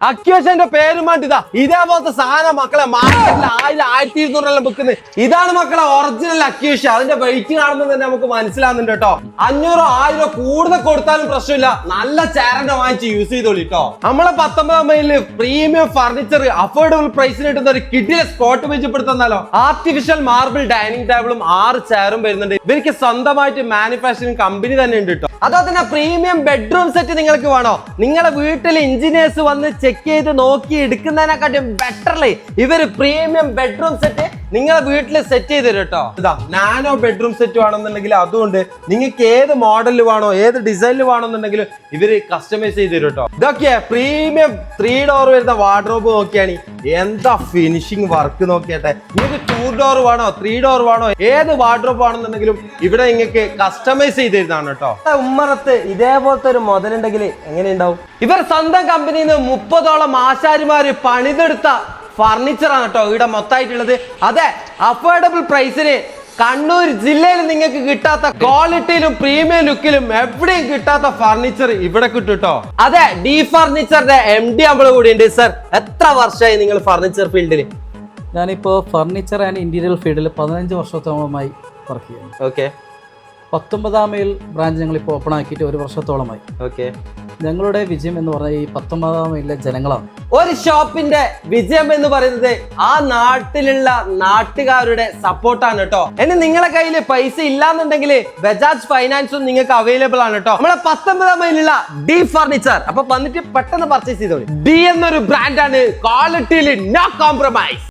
അക്യൂഷന്റെ പേര് മാറ്റിതാ ഇതേപോലത്തെ സാധനം മക്കളെ മാർക്കറ്റിൽ ആയിരം ആയിരത്തി ഇരുന്നൂറെല്ലാം വിൽക്കുന്നത് ഇതാണ് മക്കളെ ഒറിജിനൽ അക്യൂഷ അതിന്റെ വെയിറ്റ് കാണുമ്പോൾ തന്നെ നമുക്ക് മനസ്സിലാകുന്നുണ്ട് കേട്ടോ. അഞ്ഞൂറോ ആയിരോ കൂടുതൽ കൊടുത്താലും പ്രശ്നമില്ല. നല്ല ചേരന്റെ വാങ്ങിച്ച് യൂസ് ചെയ്തോളി കേട്ടോ. നമ്മളെ പത്തൊമ്പതാം മൈലിൽ പ്രീമിയം ഫർണിച്ചർ അഫോർഡബിൾ പ്രൈസിന് കിട്ടുന്ന ഒരു കിഡിലെ സ്പോട്ട് മെച്ചപ്പെടുത്തുന്നാലോ ആർട്ടിഫിഷ്യൽ മാർബിൾ ഡൈനിങ് ടേബിളും ആറ് ചെയറും വരുന്നുണ്ട്. ഇവർക്ക് സ്വന്തമായിട്ട് മാനുഫാക്ചറിങ് കമ്പനി തന്നെ ഉണ്ട് അതോ തന്നെ പ്രീമിയം ബെഡ്റൂം സെറ്റ് നിങ്ങൾക്ക് വേണോ? നിങ്ങളുടെ വീട്ടിൽ എഞ്ചിനീയേഴ്സ് വന്ന് ചെക്ക് ചെയ്ത് നോക്കി എടുക്കുന്നതിനെക്കാട്ടും ബെറ്റർലി ഇവർ പ്രീമിയം ബെഡ്റൂം സെറ്റ് നിങ്ങളെ വീട്ടിൽ സെറ്റ് ചെയ്ത് തരും കേട്ടോ ഇതാ നാനോ ബെഡ്റൂം സെറ്റ് വേണമെന്നുണ്ടെങ്കിൽ അതുകൊണ്ട് നിങ്ങൾക്ക് ഏത് മോഡലിൽ വേണോ ഏത് ഡിസൈനിൽ വേണമെന്നുണ്ടെങ്കിൽ ഇവർ കസ്റ്റമൈസ് ചെയ്ത് തരും കേട്ടോ ഇതൊക്കെ പ്രീമിയം ത്രീ ഡോർ വരുന്ന വാർഡ്രോബ് നോക്കിയാണ്. എന്താ ഫിനിഷിംഗ് വർക്ക് നോക്കിയട്ടെ നിങ്ങൾക്ക് ടൂ ഡോർ വേണോ ത്രീ ഡോർ വേണോ ഏത് വാർഡ്രോബ് വേണമെന്നുണ്ടെങ്കിലും ഇവിടെ നിങ്ങൾക്ക് കസ്റ്റമൈസ് ചെയ്ത് തരുന്നതാണ് കേട്ടോ ഉമ്മറത്ത് ഇതേപോലത്തെ ഒരു മുതലുണ്ടെങ്കിൽ എങ്ങനെ ഉണ്ടാവും? ഇവർ സ്വന്തം കമ്പനിയിൽ നിന്ന് മുപ്പതോളം ആശാരിമാര് പണിതെടുത്ത ഫർണിച്ചറാണ് കേട്ടോ ഇവിടെ മൊത്തമായിട്ടുള്ളത്. അതെ അഫോർഡബിൾ പ്രൈസിന് കണ്ണൂർ ജില്ലയിൽ നിങ്ങൾക്ക് കിട്ടാത്ത ക്വാളിറ്റിയിലും പ്രീമിയം ലുക്കിലും എവിടെയും കിട്ടാത്ത ഫർണിച്ചർ ഇവിടെ കിട്ടും കേട്ടോ. അതെ ഡി ഫർണിച്ചറിന്റെ എം ഡി നമ്മൾ കൂടി ഉണ്ട്. സർ എത്ര വർഷമായി നിങ്ങൾ ഫർണിച്ചർ ഫീൽഡിൽ ഞാനിപ്പോൾ ഫർണിച്ചർ ആൻഡ് ഇന്റീരിയർ ഫീൽഡിൽ പതിനഞ്ച് വർഷത്തോളമായി വർക്ക് ചെയ്യുന്നു. ഓക്കെ പത്തൊമ്പതാം മേൽ ബ്രാഞ്ച് ഞങ്ങൾ ഞങ്ങളിപ്പോൾ ഓപ്പൺ ആക്കിയിട്ട് ഒരു വർഷത്തോളമായി. ഓക്കെ ഞങ്ങളുടെ വിജയം എന്ന് പറഞ്ഞാൽ ഈ പത്തൊമ്പതാം മൈലിലെ ജനങ്ങളാണ്. ഒരു ഷോപ്പിന്റെ വിജയം എന്ന് പറയുന്നത് ആ നാട്ടിലുള്ള നാട്ടുകാരുടെ സപ്പോർട്ടാണ് കേട്ടോ. ഇനി നിങ്ങളെ കയ്യിൽ പൈസ ഇല്ലാന്നുണ്ടെങ്കിൽ ബജാജ് ഫൈനാൻസും നിങ്ങൾക്ക് അവൈലബിൾ ആണ് കേട്ടോ. നമ്മളെ പത്തൊമ്പതാം മൈലുള്ള ഡി ഫർണിച്ചർ. അപ്പൊ വന്നിട്ട് പെട്ടെന്ന് പർച്ചേസ് ചെയ്തോളൂ. ഡി എന്നൊരു ബ്രാൻഡാണ് ക്വാളിറ്റിയിൽ നോ കോംപ്രമൈസ്